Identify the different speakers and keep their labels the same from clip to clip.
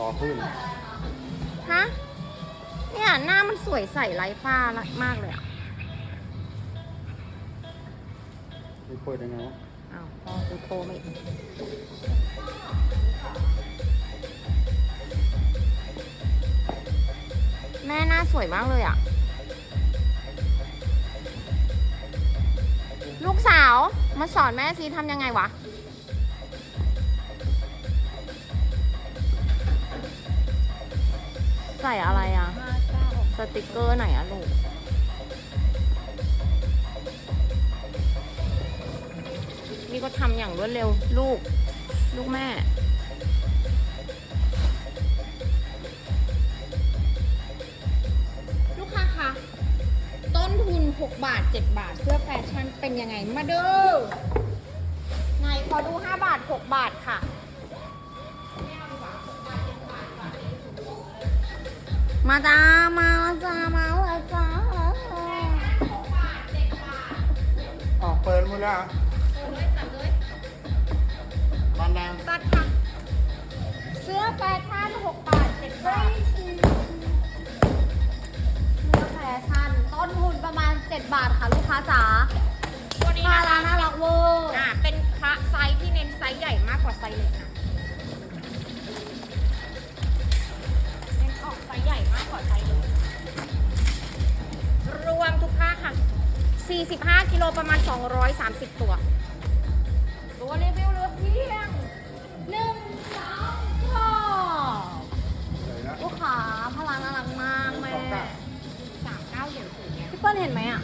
Speaker 1: รอขึ้น
Speaker 2: ฮะ เนี่ยหน้ามันสวยใสไร้ฝ้ามากเลยอะ
Speaker 1: นี่เปิดยังไงวะ
Speaker 2: อ้าวพอกูโทรมาอีกแม่หน้าสวยมากเลยอะ ลูกสาวมาสอนแม่ซิทำยังไงวะ ใส่อะไรอะ สติกเกอร์ไหนอะลูกนี่ก็ทำอย่างรวดเร็วลูก ลูกแม่ลูกค้าคะต้นทุน 6 บาท 7 บาท เสื้อแฟชั่นเป็นยังไงมาดูไหนขอดู 5 บาท 6 บาทค่ะ มาจ้ามาจ้ามาแล้วจ้า
Speaker 1: อ๋อเปิดหมดแล้วเหรอมันดัง
Speaker 2: ตัดค่ะเสื้อแฟชั่น6บาท7บาท
Speaker 3: เสื้อแฟชั่นต้นทุนประมาณ7บาทค่ะลูกค้าจ๋า
Speaker 2: ตัวนี้
Speaker 3: น่า
Speaker 2: นะ
Speaker 3: รั
Speaker 2: คะ
Speaker 3: กน่ารักเวอร์
Speaker 2: อ่าเป็นพระไซส์ที่เน้นไซส์ใหญ่มากกว่าไซส์เล็กนะ รวมทุกผ้าค่ะ 45 กิโลประมาณ 230 ตัว ตัวรีวิวเหลือเพียง
Speaker 3: หนึ่งสองสอง
Speaker 1: เลยนะ
Speaker 3: ลูกค้าพลังน่ารักมากแม่
Speaker 1: สองเก้า
Speaker 2: 39อย่างสูงเนี่ย
Speaker 3: พี่เปิ้ลเห็นไหมอะ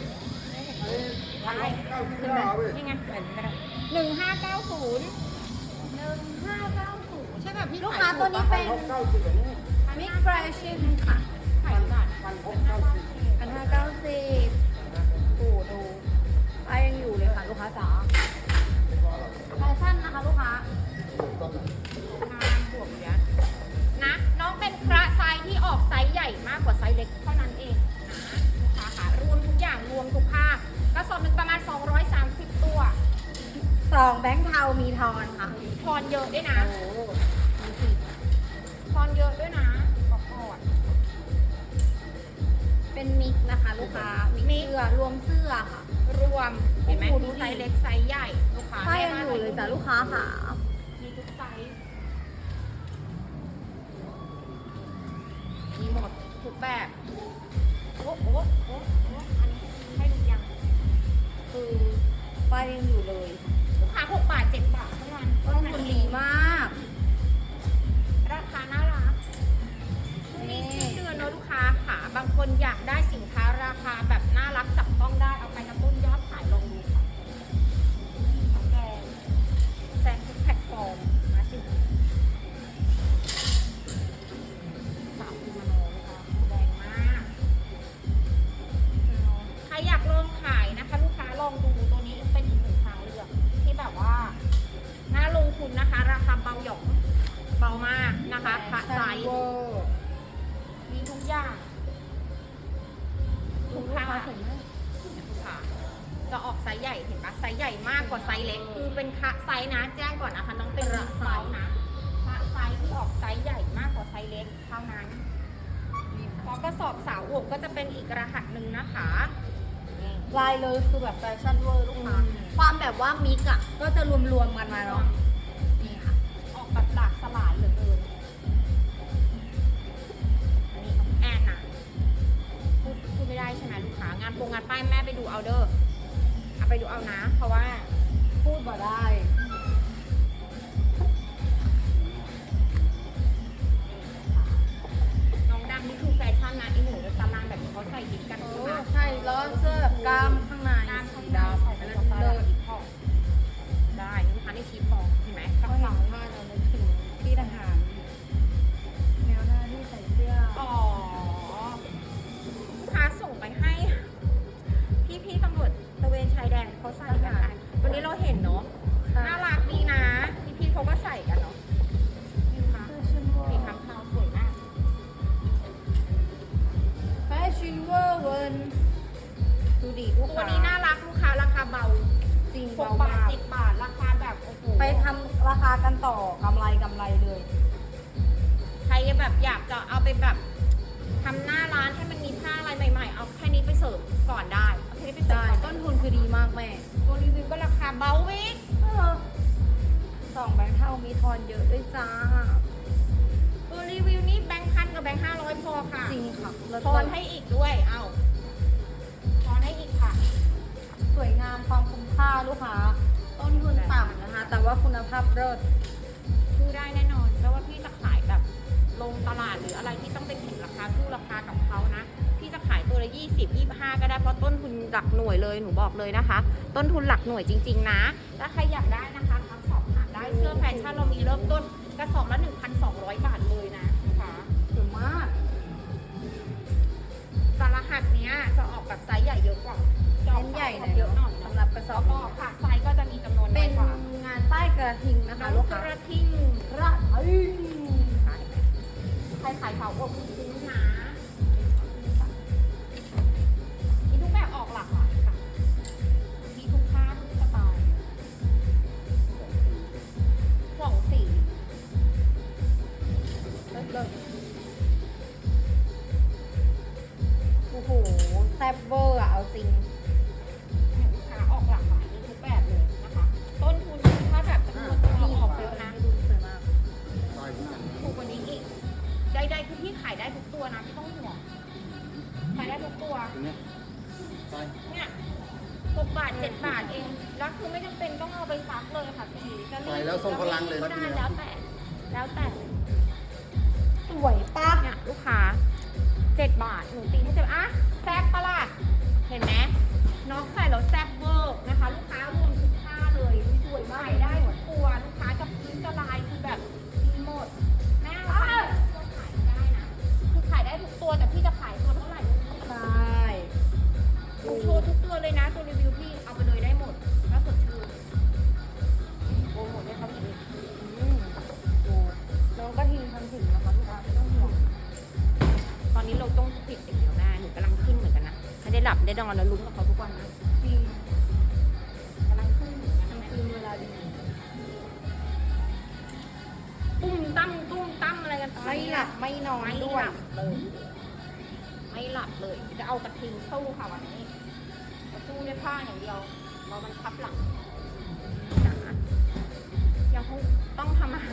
Speaker 1: พันเก้าสิบเก้าเว้ย
Speaker 2: นี่ไงเห็นไหมหนึ่งห้าเก้าศูนย์
Speaker 3: หนึ่งห้าเก้าศูนย์
Speaker 2: ใช่แบบพี่
Speaker 3: ลูกค้าตัวนี้เป็น
Speaker 1: พันหกเก้าสิบอันนี้
Speaker 3: มิกแฟชั่นค่ะ
Speaker 2: ขายบาท
Speaker 1: พันหกเก้าสิบ
Speaker 3: พันห้าเก้าสิบ
Speaker 2: ทุก
Speaker 3: แบ
Speaker 2: บ
Speaker 3: โอ้โห
Speaker 2: โอ้โหอันนี้ให้ดูยัง
Speaker 3: คือป้ายยังอยู่เลย
Speaker 2: ลูกค้า6บาท7บาทเท่านั้น
Speaker 3: ต้นทุนดีมาก
Speaker 2: ราคาน่ารักช่วงนี้สิ้นเดือนเนอะลูกค้าค่ะ บางคนอยากได้สินค้าราคาแบบน่ารักจับต้องได้ บามากนะคะพระไซส์มีทุกอย่าง ทุก
Speaker 3: ลูก
Speaker 2: ผ้า
Speaker 3: ค้าสวยมาก
Speaker 2: ค่ะจะออกไซส์ใหญ่เห็นปะไซส์ใหญ่มากกว่าไซส์เล็ก คือเป็นคะไซส์นะ แจ้งก่อนนะคะน้องเป็นระไซส์นะพระไซส์ที่ออกไซส์ใหญ่มากกว่าไซส์เล็กเท่านั้นพอกระสอบสาวอวบก็จะเป็นอีกรหัสหนึ่งนะคะนี่
Speaker 3: ลายเลยคือแบบแฟชั่นเวอร์ลูกค้าความแบบว่ามิกอะก็จะรวมๆกันมาเนาะ
Speaker 2: หลากสลายเหลือเกินอันนี้ของแอนนะพูดพูดไม่ได้ใช่ไหมลูกค้างานโปรงงานป้ายแม่ไปดูเอาเด้อเอาไปดูเอานะ เพราะว่า
Speaker 3: พูดบ่ได้
Speaker 2: หก
Speaker 3: เบา
Speaker 2: บาท
Speaker 3: มาก
Speaker 2: สิบบาทราคาแบบโอ้โห
Speaker 3: ไปทำราคากันต่อกำไรกำไรเลย
Speaker 2: ใครแบบอยากจะเอาไปแบบทำหน้าร้านให้มันมีผ้าอะไรใหม่ๆ เอาแค่นี้ไปเสิร์ฟก่อนได้เอาแค่นี้ไปเสิร์ฟ
Speaker 3: ได้
Speaker 2: ก่อน
Speaker 3: ต้นทุนคือดีมากแม่
Speaker 2: ตัวรีวิวก็ราคาเบาวิก
Speaker 3: เออสองแบงค์เท่ามีทอนเยอะด้วยจ้า
Speaker 2: ตัวรีวิวนี่แบงค์พันกับแบงค์ห้าร้อยพอค่ะ
Speaker 3: จริงค่ะแล้ว
Speaker 2: ทอนให้อีกด้วยเอา
Speaker 3: สวยงามความคุ้มค่าลูกค้า ต้นทุนต่ำนะคะ แต่ว่าคุณภาพเลิศ
Speaker 2: สู้ได้แน่นอนเพราะว่าพี่จะขายแบบลงตลาดหรืออะไรที่ต้องไปแข่งราคาสู้ราคากับเขานะพี่จะขายตัวละ20 25 ก็ได้เพราะต้นทุนหลักหน่วยเลยหนูบอกเลยนะคะ ต้นทุนหลักหน่วยจริง ๆ นะถ้าใครอยากได้นะคะทักสอบถามได้เสื้อแฟชั่นเรามีเริ่มต้นกระสอบละ 1,200 บาทเลยนะนะคะ
Speaker 3: สวยมาก
Speaker 2: แต่รหัสเนี้ยจะออกแบบไซส์ใหญ่เยอะกว่าจะอ
Speaker 3: เน้นใหญ่หน่
Speaker 2: เยอะหน่อย
Speaker 3: สำหรับกระสอบ
Speaker 2: ก็ค่ะไซส์ก็จะมีจำนวน
Speaker 3: เป็
Speaker 2: น้อนยกว่า
Speaker 3: งานใต้กระทิงนะคะลูก
Speaker 2: ก
Speaker 3: ค้า
Speaker 2: ระทิง
Speaker 3: กระทิง
Speaker 2: ใครขายเผาอบคุณซื้อนะมีทุกแบบออกหลากหลายค่ะ มีทุกค่าทุกสไตล์สองสี
Speaker 3: เลิศเลิศโอ้โห
Speaker 2: แซ่บเวอ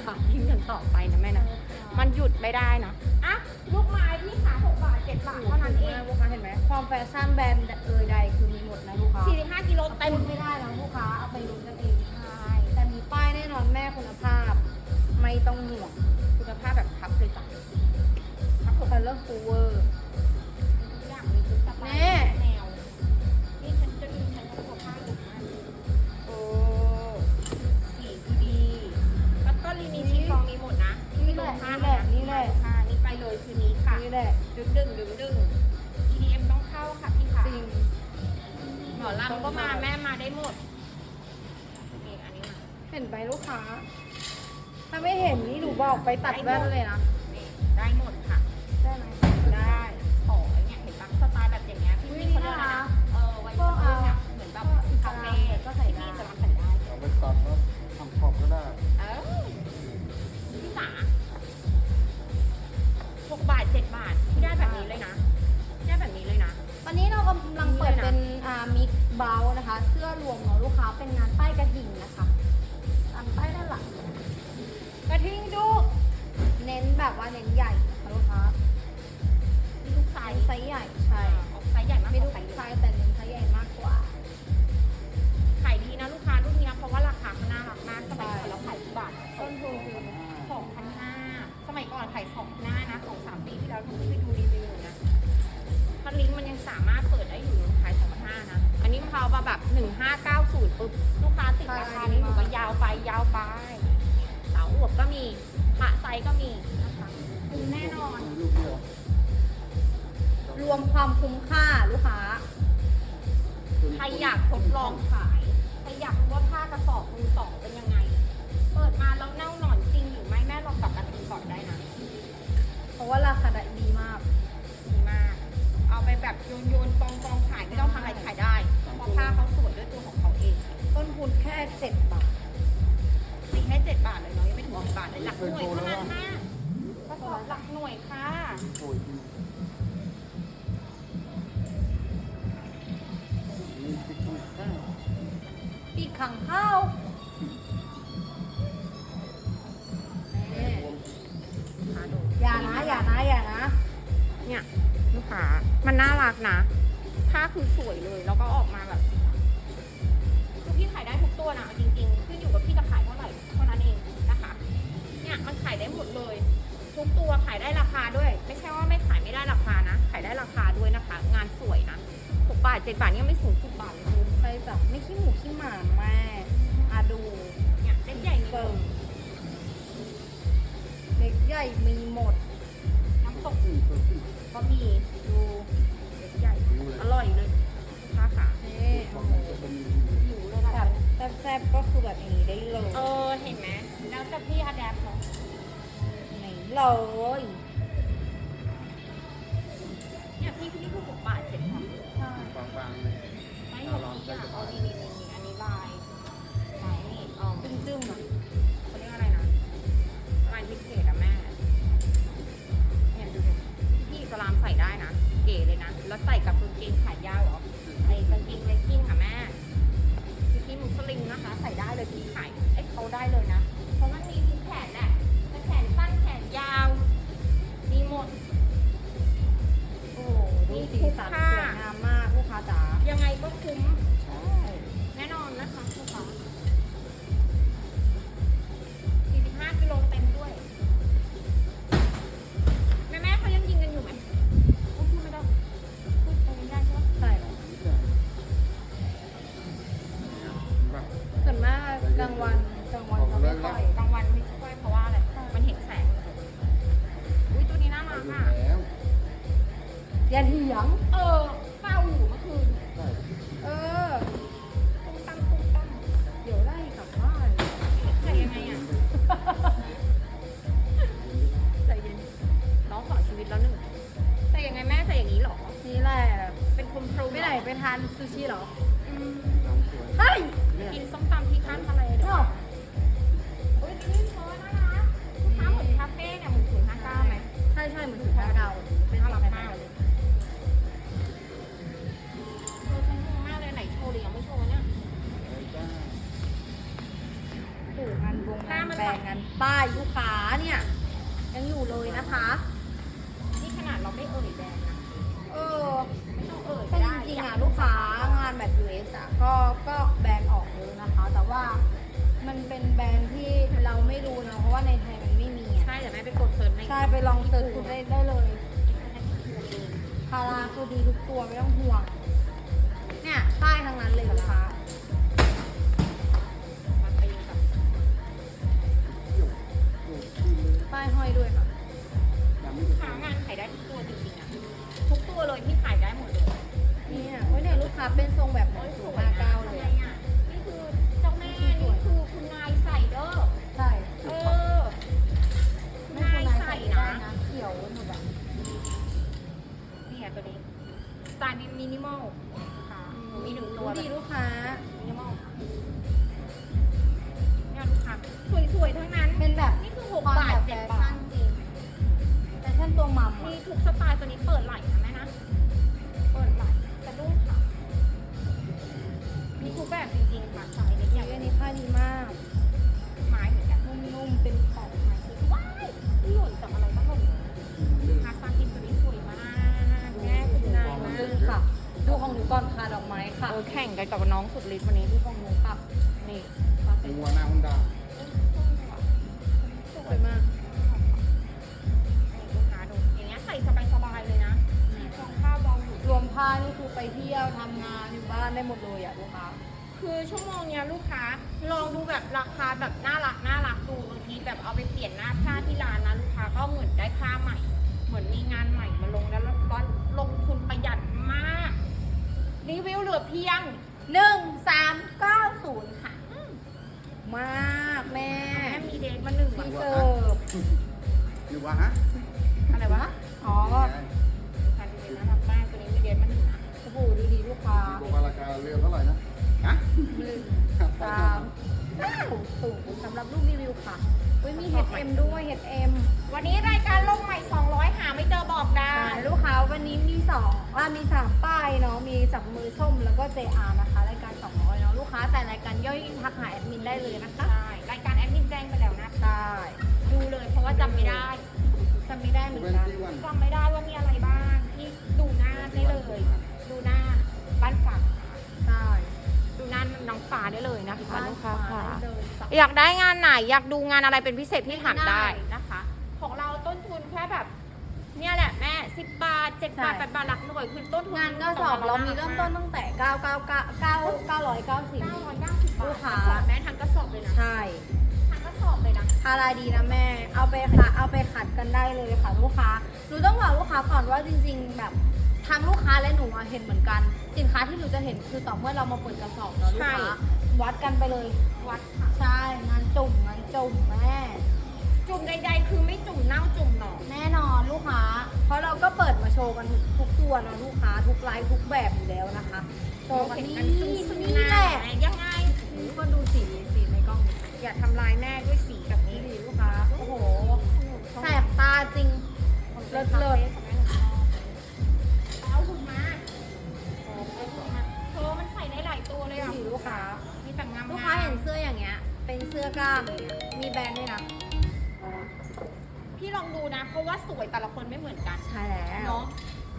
Speaker 2: ต้อ
Speaker 3: งทำอา
Speaker 2: หา
Speaker 3: ร
Speaker 2: ทิ้งกันต่อไปนะแม่นะมันหยุดไม่ได้นะอะลูกไม้ที่ขาหกบาทเจ็ดบาทเท่านั้นเอง
Speaker 3: ลูกค้าเห็นไหมความแฟชั่นแบรนด์เอ่ยใดคือมีหมดนะลูกค้า
Speaker 2: สี่สิบห้ากิโลเต็
Speaker 3: เต็
Speaker 2: ม
Speaker 3: มไม่ได้แล้วลูกค้าเอาไปลุ้นกันเอง
Speaker 2: ใช่
Speaker 3: แต่มีป้ายแน่นอนแม่คุณภาพ ไม่ต้องห่วง
Speaker 2: คุณภาพแบบทับเลยจ้ะทับผม
Speaker 3: คัลเลอร์ฟูเวอร์
Speaker 2: ทุกอย่างมีทุกสไตล์
Speaker 3: แน่
Speaker 2: แนวนี่ แหละ ดึงดึงดึงดึง EDM ต้องเข้าค่ะพี่ค่ะ
Speaker 3: จริง
Speaker 2: หมอลำก็มาแม่มาได้หมดนี่อันนี้มา
Speaker 3: เห็นไหมลูกค้า ถ้าไม่เห็นนี่หนูบอกไปตัดแว่นเลยนะ
Speaker 2: นี่ได้หมดค่ะ
Speaker 3: ได้ไหม
Speaker 2: ได้ขอเนี่ยเห็นปะสไตล์แบบอย่างเงี้ยพี่พี่เขาเรียกอะไรนะเออไว้พวกเอาเนี่ยเหมือนแบบคาเฟ่ก็ใส่ได้พี่จะรับใส่ได้
Speaker 1: เอาไปตัดแล้วทำขอบก็ได้
Speaker 2: เออ 7 บาทที่ได้แบบนี้เลยนะได้แบบนี้เลยนะ
Speaker 3: ตอนนี้เรากำลังเปิดเป็นมิกเบลนะคะ เสื้อรวมของลูกค้าเป็นงานป้ายกระดิ่งนะคะตามป้ายด้านหลัง
Speaker 2: กระทิงดู
Speaker 3: เน้นแบบว่าเน้นใหญ่ค่ะลูกค้า
Speaker 2: ลูกสา
Speaker 3: ไซ
Speaker 2: ส์
Speaker 3: ใหญ่ ว่า
Speaker 2: ราคาดีมาก ดีมา
Speaker 3: ก
Speaker 2: เอาไปแบบโยนโยนกองกองขายไม่ต้องทำอะไรขายได้ เพราะผ้าเขาสวยด้วยตัวของเขาเอง
Speaker 3: ต้นทุนแค่เจ็ดบาท
Speaker 2: มีแค่เจ็ดบาทเลยเนาะยังไม่ถึงสิบบาทเลยหลักหน่วยเท่านั้นนะกระสอบหลักหวยค่ะ
Speaker 1: โอ้ยนี่ติ๊กต้องข้าว
Speaker 3: ปีกขังข้าว
Speaker 2: เนี่ยลูกค้ามันน่ารักนะผ้าคือสวยเลย แล้วก็ออกมาแบบคือพี่ขายได้ทุกตัวนะจริงๆขึ้นอยู่กับพี่จะขายเท่าไหร่เท่านั้นเองนะคะ เนี่ยมันขายได้หมดเลย ทุกตัวขายได้ราคาด้วย ไม่ใช่ว่าไม่ขายไม่ได้ราคานะ ขายได้ราคาด้วยนะคะ งานสวยนะหกบาทเจ็ดบาทเนี่ยไม่สูงสิบบาทเลยคุณ
Speaker 3: ไปแบบไม่ขี้หมูขี้หมาแม่อาดู
Speaker 2: เนี่ยเล็กใหญ่มีหม
Speaker 3: เกิ
Speaker 2: ด
Speaker 3: งเล็กใหญ่มีหมด
Speaker 2: น้ำตก
Speaker 1: ขึ้นตัวขึ้น
Speaker 2: ก็มีดูเล็กใหญ่ อร่อยเลยลูกค้าค่ะ
Speaker 3: นี่
Speaker 1: ขอ
Speaker 3: โอ้
Speaker 1: ง
Speaker 3: โห
Speaker 1: จะเป็น
Speaker 2: หิวเลย
Speaker 3: แบ
Speaker 2: แบบ
Speaker 3: บแซ่บๆก็คือแบบอย่างนี้ได้เลย
Speaker 2: เออเห็นไหมแล้วแต่พี่อะแดปเนาะ
Speaker 3: นี่เลย
Speaker 2: เนี่ยพี่พี่คือหกบาทเจ็ดบาท
Speaker 3: ใช่
Speaker 1: บางๆเลย
Speaker 2: ไม่หมดทุกอย่างเอาดีนี่นี่นี่อันนี้ลาย
Speaker 3: กกลางวันกลางวันเขาไม่ค่อย
Speaker 2: กลางวันไม่ค่อยเพราะว่าอะไร มันเห็นแสง อุ้ยตัวนี้น่ารัก
Speaker 1: อยู่
Speaker 2: อะ
Speaker 1: แล้ว
Speaker 3: อย่าเถียง
Speaker 2: เออเฝ้าอยู่เมื่อคืน
Speaker 1: ใช่
Speaker 3: เออ
Speaker 2: ตุ้มตั้มตุ้มตั้ม
Speaker 3: เดี๋ยวไล่กลับบ้าน
Speaker 2: ใส่ยังไงอะใส่ยังน้องขอชีวิตแล้วหนึ่งใส่ยังไงแม่ใส่อย่างนี้เหรอ
Speaker 3: นี่แหละ
Speaker 2: เป็นคนพรู
Speaker 3: ไม่ไหนไปทานซูชิเหรอ
Speaker 2: อืม
Speaker 1: น้ำสวย
Speaker 3: เฮ้ย
Speaker 1: เนี่ย
Speaker 2: กินส้มตำที่ข้างทะเลเดี๋ยว กันกั
Speaker 3: บน้อ
Speaker 2: งสุดฤทธิ์วันนี้
Speaker 3: ดูของหนูค่ะ
Speaker 2: นี่
Speaker 1: หัวหน้าฮอนด้า
Speaker 3: สวยมาก
Speaker 2: ลูกค้าดูอย่างเงี้ยใส่สบายๆเลยนะมีฟองข้าวบองอยู่
Speaker 3: รวมผ้านี่คือไปเที่ยวทำงานอยู่บ้านได้หมดเลยอะลูกค้า
Speaker 2: คือชั่วโมงเนี้ยลูกค้าลองดูแบบราคาแบบน่ารักน่ารักดูบางทีแบบเอาไปเปลี่ยนหน้าผ้าที่ร้านนะลูกค้าก็เหมือนได้ผ้าใหม่ เหมือนมีงานใหม่มาลงแล้วก็ลงทุนประหยัดมาก รีวิวเหลือเพียง
Speaker 3: หนึ่งสามเก้าศูนย์ค่ะ มากแม่
Speaker 2: แม่มีเดทมาหนึ่ง
Speaker 3: พี่
Speaker 2: วัน
Speaker 3: เสิร์ฟ
Speaker 1: อยู่วะฮะ
Speaker 2: อะไรวะ
Speaker 3: อ๋อ
Speaker 2: ทานดีๆนะทำแป้งตัวนี้มีเดทมาหนึ่งนะ
Speaker 3: สบู่ดูดีลูกค้า
Speaker 1: บอกว่าราคาเรือเท่าไหร่นะฮะ
Speaker 3: หนึ่งสามเก้าศูนย์สำหรับลูกรีวิวค่ะเว้ยมี HM ด้วย HM
Speaker 2: วันนี้รายการลงใหม่
Speaker 3: วันนี้มีสองอ่ามีสามป้ายเนาะมีจับมือส้มแล้วก็ JR นะคะ ค้าแต่รายการย่อยทักหาแอดมินได้เลยนะคะ
Speaker 2: ใช่รายการแอดมินแจ้งไปแล้วนะ
Speaker 3: ได้
Speaker 2: ดูเลยเพราะว่าจำไม่ได้
Speaker 3: จำไม่ได้เหมือน
Speaker 1: เว้น
Speaker 3: กัน
Speaker 1: ที่วัน
Speaker 2: จำไม่ได้ว่ามีอะไรบ้างที่ดูหน้าได้เลย ดูหน้าบ้านฝา
Speaker 3: ใช่
Speaker 2: ดูหน้าน้องฟ้าได้เลยนะคะ ลูกค้าค่ะ
Speaker 3: ได้เลยจ้ะ
Speaker 2: อยากได้งานไหน อยากดูงานอะไรเป็นพิเศษที่ถามได้ นะคะ ของเราต้นทุนแค่แบบ เนี่ยแหละ แม่10บาท 7 บาท 8 บาทหลักหน่วยคือต้นทุน
Speaker 3: งานก็สอบเรามีเริ่มต้นตั้งแต่ 9 9 9 9 990
Speaker 2: 990บาท
Speaker 3: ลูกค้า
Speaker 2: สอบแม่ทั้งกระสอบเลยนะ
Speaker 3: ใช่
Speaker 2: ทั้งกระสอบเลยนะ
Speaker 3: ทาราดีนะแม่ เอาไปค่ะเอาไปขัดกันได้เลยค่ะลูกค้าหนูต้องบอกลูกค้าก่อนว่าจริง ๆ แบบทางลูกค้าและหนูอะเห็นเหมือนกัน สินค้าที่หนูจะเห็นคือต่อเมื่อเรามาเปิดกระสอบเนาะลูกค้าวัดกันไปเลย
Speaker 2: วัดค่ะ
Speaker 3: ใช่งานจุ่มงานจุ่มแม่
Speaker 2: จุ่มใดๆ คือไม่จุ่มเน่าจุ่มหนอง
Speaker 3: แน่นอนลูกค้า เพราะเราก็เปิดมาโชว์กันทุกทุกตัวเนาะลูกค้า ทุกไลฟ์ทุกแบบอยู่แล้วนะคะโชว์กัน
Speaker 2: เห็น
Speaker 3: นี่
Speaker 2: กันซึ้งๆ
Speaker 3: นี่
Speaker 2: นะ
Speaker 3: แหละ
Speaker 2: ยังไง
Speaker 3: ทุกคนดูสีสีในกล้องดิ
Speaker 2: อย่าทำลายแม่ด้วยสีแบบนี้
Speaker 3: นี่ดิลูกค้า โอ้โห แสบตาจริง เลิศเลิศ
Speaker 2: เอาหุ่นมาเอาหุ่นมาเธอมันใส่ได้หลายตัวเลยอะ
Speaker 3: สีลูกค้า
Speaker 2: มีแต่งามๆ
Speaker 3: ลูกค้าเห็นเสื้ออย่างเงี้ย เป็นเสื้อกล้ามอย่างเงี้ยมีแบรนด์ด้วยนะ
Speaker 2: พี่ลองดูนะ เพราะว่าสวยแต่ละคนไม่เหมือนกัน
Speaker 3: ใช่แล้ว
Speaker 2: เนาะ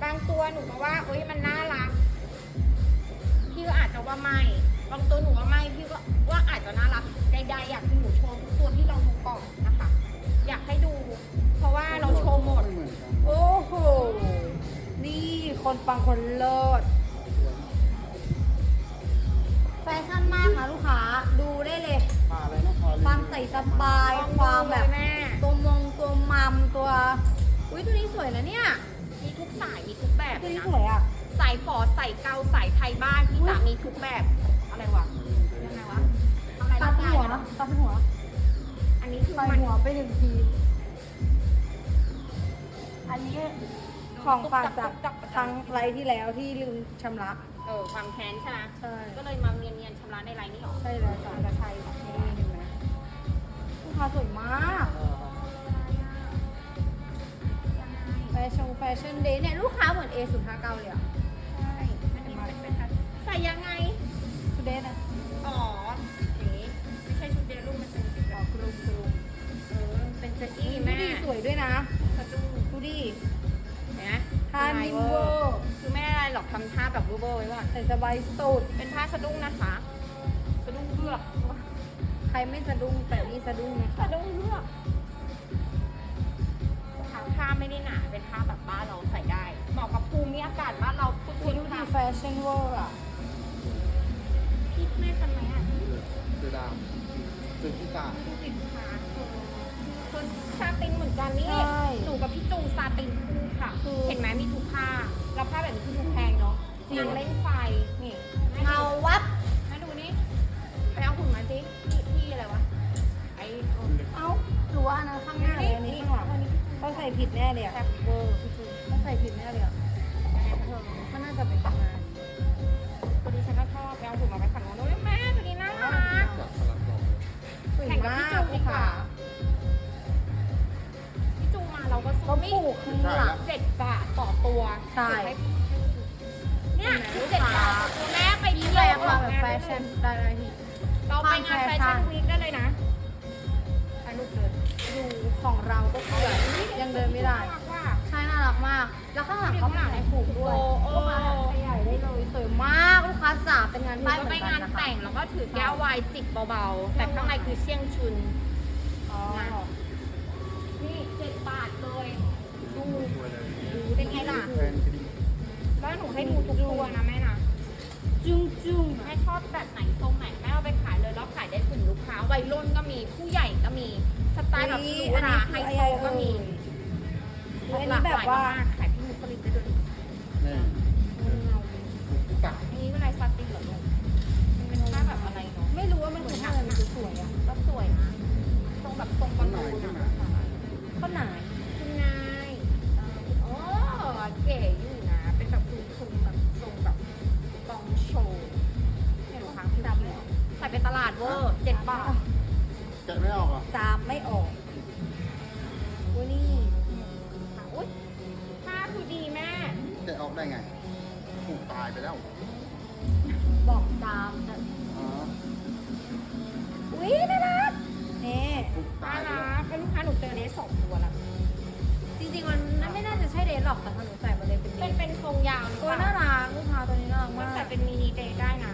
Speaker 2: บางตัวหนูก็ว่าเอ้ยมันน่ารักพี่ก็อาจจะว่าไม่บางตัวหนูว่าไม่พี่ก็ว่าอาจจะน่ารักใดๆอยากให้หนูโชว์ทุกตัวที่เราดูก่อนนะคะ อยากให้ดู เพราะว่าเราโชว์หมด
Speaker 1: ไเหมือนกัน
Speaker 3: โอ้โหนี่คนปังคนเลิศแฟชั่นมากนะลูกค้าดูได้เลย
Speaker 1: ปลาอะไรนะพอ
Speaker 3: ความใส่สบายความแบบ
Speaker 2: แม่
Speaker 3: ตัวม งตัวมัมตัว อุ้ยตัวนี้สวยนะเนี่ย
Speaker 2: มีทุกสายมีทุกแบบ
Speaker 3: ตัว
Speaker 2: เลย
Speaker 3: นี้
Speaker 2: นะ
Speaker 3: สวยอะ
Speaker 2: สายฝอสายเกาสายไทยบ้านพี่จ๋ามีทุกแบบ อะไรวะยังไงวะอะไร
Speaker 3: ตั
Speaker 2: ร่า
Speaker 3: ด
Speaker 2: งกาย
Speaker 3: หัว
Speaker 2: นะ
Speaker 3: ตัดหัว
Speaker 2: อันนี้คือ
Speaker 3: ใส่
Speaker 2: มัน
Speaker 3: หัวไปหนึ่งที อันนี้ของฝากจากครั้งไลฟ์ที่แล้วที่ลืมชำระ
Speaker 2: เออความแค้นใช่ไหม
Speaker 3: ใช่
Speaker 2: ก็เลยมาเนียนๆชำระในไลน์นี่หรอ
Speaker 3: ใช่แล้วจ้ะ
Speaker 2: กระชัย
Speaker 3: นี่เห็นไหมลูกค้าสวยมาก ชั่นแฟชั่นเดย์เนี่ยลูกค้าเหมือน A 0 5 9เลยอะ
Speaker 2: ใช่อันนี้เป็นเป็นแบบใส่ยังไง
Speaker 3: ชุดเดย์นะ
Speaker 2: อ๋ออย่างนี้ไม่ใช่ชุดเดลูกมันเป็นแบบ
Speaker 3: อ๋อกรุงกรุง
Speaker 2: เออเป็นเจอี้
Speaker 3: ดู
Speaker 2: แม่
Speaker 3: ดิสวยด้วยนะ
Speaker 2: สะดุ้ง
Speaker 3: ดูดิ
Speaker 2: เห็นไหม
Speaker 3: ท่านิ่มเวอร์
Speaker 2: คือไม่ได้อะไรหรอกทำท่าแบบเวอร์ๆไว้ก่อน
Speaker 3: ใส่สบายสุด
Speaker 2: เป็นท่าสะดุ้งนะคะ สะดุ้งเพื่อก
Speaker 3: ใครไม่สะดุ้งแต่นี่สะดุ้งนะคะ
Speaker 2: สะดุ้งเพื่อกทางท่า ไม่ได้หนาเป็นท่าแบบบ้านเราใส่ได้เหมาะกับภูมิอากาศบ้านเราฟุ
Speaker 3: คุณ
Speaker 2: ด
Speaker 3: ดู
Speaker 2: ๆ
Speaker 3: ดิ
Speaker 2: ค่ะ
Speaker 3: แฟชั่นเวอร์อะ
Speaker 2: พี่แม่ทันไหมอะ
Speaker 1: เสือดำเสือกีตาร์
Speaker 2: ดูสิลูกค้าคือซาตินเหมือนกันนี่
Speaker 3: ใช่
Speaker 2: หนูกับพี่จูซาตินคู่ค่ะ
Speaker 3: คือ
Speaker 2: เห็นไหมมีทุกผ้า แล้วผ้าแบบนี้คือถูกแพงเนาะ
Speaker 3: จริง
Speaker 2: นางเล่นไฟ ส่
Speaker 3: ผิดแน่เลยอะ
Speaker 2: แซ่บเวอร์
Speaker 3: เขาใส่ผิดแน่เลยอะ
Speaker 2: ยังไงคะเธอ
Speaker 3: มันน่าจะเป็นทำงาน
Speaker 2: ตัวนี้ฉันก็ชอบไปเอาหุ่นมาไปขันน้องด้วยแม่ตัวนี้น่ารัก
Speaker 1: จากสลับดอก
Speaker 3: สวย
Speaker 2: แข่งกับ
Speaker 3: มา
Speaker 2: พี่
Speaker 3: ก
Speaker 2: จูดีกว่าพี่จูมาเราก็สู้
Speaker 3: เขา
Speaker 2: ไม่
Speaker 3: ปลูกข้างหลัง
Speaker 2: เจ็ดบาทต่อตัว
Speaker 3: ใช่
Speaker 2: เนี่ยคือเจ็ดบาทต่อตัวแม่ไป
Speaker 3: นี่
Speaker 2: เที่
Speaker 3: แห
Speaker 2: ยว
Speaker 3: ละความแบบแฟชั่นได้เลยพี่
Speaker 2: เราไปงานแฟชั่นวีคได้เลยนะไปลูกเลย
Speaker 3: ดูของเราก็คือแบบยังเดินไม่ได้
Speaker 2: น่ารักว่ะ
Speaker 3: ใช่น่ารักมาก แล้วข้างหลังเขามีอะไรผูกด้วย
Speaker 2: โอ้โอ้
Speaker 3: ลูกค้าใหญ่ได้เลยสวยมากลูกค้าจ๋าเป็นงาน
Speaker 2: หนู
Speaker 3: ป้าย
Speaker 2: ก็
Speaker 3: เหมื
Speaker 2: ไป
Speaker 3: อนกั
Speaker 2: งานน
Speaker 3: นะคะ
Speaker 2: แต่งแล้วก็ถือแก้วไวน์จิบเบาๆ แต่ข้างในคือเชี่ยงชุน
Speaker 3: อ๋อ
Speaker 2: นี่เจ็ดบาทเลยดู
Speaker 1: สวยเลย
Speaker 2: ดูเป็นไงล่ะ
Speaker 1: แฟนคดี
Speaker 2: แล้วหนูให้ดูทุกตัวนะแม่นะ
Speaker 3: จุ้งจุ้ง
Speaker 2: แม่ชอบแบบไหนทรงไหนแม่เอาไปขายเลยแล้วขายได้กลุ่มลูกค้าวัยรุ่นก็มีผู้ใหญ่ก็มีสไตล์แบบหรูหราไฮโซก็มี
Speaker 3: อันนี้แบบว่า
Speaker 2: หลกหลยมกขายที่มุสลิมได้ด้วย
Speaker 1: นี่กีตาร์
Speaker 2: อันนี้เป็นลายซาตินเหรอลูกมันเป็นผ้าแบบอะไรเนาะ
Speaker 3: ไม่รู้ว่ามันคืออะไรมันคือสวยอะ
Speaker 2: ก็สวยนะทรงแบบทรงบอลลูนอะ
Speaker 3: ก็หนา
Speaker 2: คุ ตัว
Speaker 1: แล้ว
Speaker 2: จ
Speaker 3: ริงๆมันไม่น่าจะใช่เดรสหรอกแต่ถ้าหนูใส่มาเลยเป็นเด
Speaker 2: เป็น
Speaker 3: รส
Speaker 2: เป็นทรงยาว
Speaker 3: ตัวน่ารักลูกค้าตัวนี้น่ารัก
Speaker 2: มัน
Speaker 3: มาก
Speaker 2: ใส่เป็นมินิเดย์ได้นะ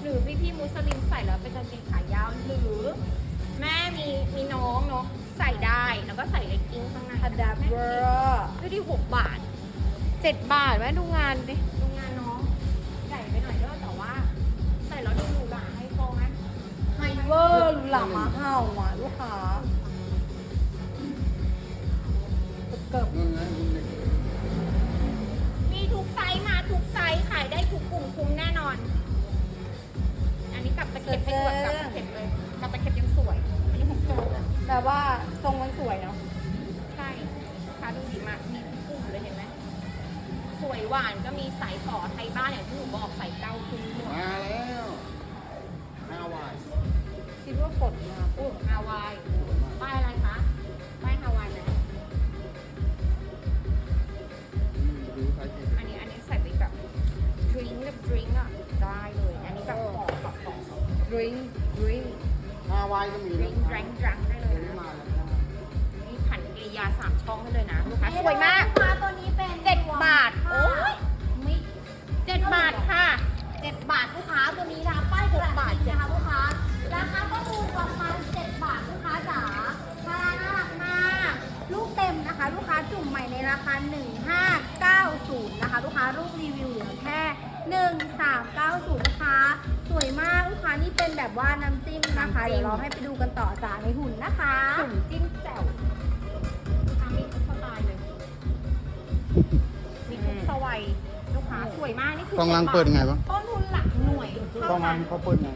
Speaker 2: หรือพี่พี่ๆมุสลิมใส่แล้วเป็นกางเกงขายาวหรือ แม่มีมีน้องเนาะใส่ได้แล้วก็ใส่เลกกิ้งข้างใน
Speaker 3: ฮัดดับเบอร์
Speaker 2: ดูดิหกบาทเจ็ดบาทแม่ดูงานดิดูงานน้องใหญ่ไปหน่อยเด้อแต่ว่า ใส่แล้วดูหรูหราให้โฟไหม
Speaker 3: ไฮเวอร์หรูหรามาเห่าอะลูกค้า กิบ
Speaker 1: นั่นไงคุณเด็ก
Speaker 2: มีทุกไซส์มาทุกไซส์ขายได้ทุกกลุ่มคุ้มแน่นอน อันนี้กลับตะเข็บให้ด่วนกลับตะเข็บเลยกลับตะเข็บยังสวย อันนี้ผมเจอ
Speaker 3: แบบว่าทรงมันสวยเนาะ
Speaker 2: ใช่ค้าดูดีมากมีทุกกลุ่มเลยเห็นไหมสวยหวานก็มีสายต่อไทยบ้านอย่างที่หนูบอกใส่เก้าคุ้มหมด
Speaker 1: มาแล้วฮาวาย
Speaker 3: คิดว่าฝนมา
Speaker 2: โอ้ฮาวายป้ายอะไรคะ ริงดริง
Speaker 1: ฮาวายก็มี
Speaker 2: ดริงก์ดริงก์ดริงก์ได้เลย
Speaker 1: นี่
Speaker 2: นะ
Speaker 1: มาแล้ว
Speaker 2: มีผันกิริยาสามช่องให้เลยนะลูกค้าสวยมาก
Speaker 3: ลูกค้าตัวนี้เป็น
Speaker 2: เจ็ดบาทโอ้ย
Speaker 3: มิก
Speaker 2: เจ็ดบาทค่ะ
Speaker 3: เจ็ดบาทลูกค้าตัวนี้นะป้ายกระดาษจริงนะคะลูกค้าราคาก็ถูกประมาณเจ็ดบาทลูกค้าจ๋าพาราน่ารักมากลูกเต็มนะคะ ลูกค้าจุ่มใหม่ในราคา 1590 นะคะ ลูกค้ารูปรีวิวเหลือแค่ 1390 แบบว่าน้ำจิ้มนะคะ
Speaker 2: น้ำจิ้ม
Speaker 3: เดี๋ยวเราให้ไปดูกันต่อจากในหุ่นนะคะ
Speaker 2: จุ่มจิ้มแจ่วลูกค้ามีทุกสไตล์เลยมีทุกสวัยลูกค้าสวยมากนี่คือก
Speaker 1: องลังเปิดไงบ้าง
Speaker 2: ต้นทุนหลักหน่วย
Speaker 1: กองลังเขาเปิดไง
Speaker 2: เ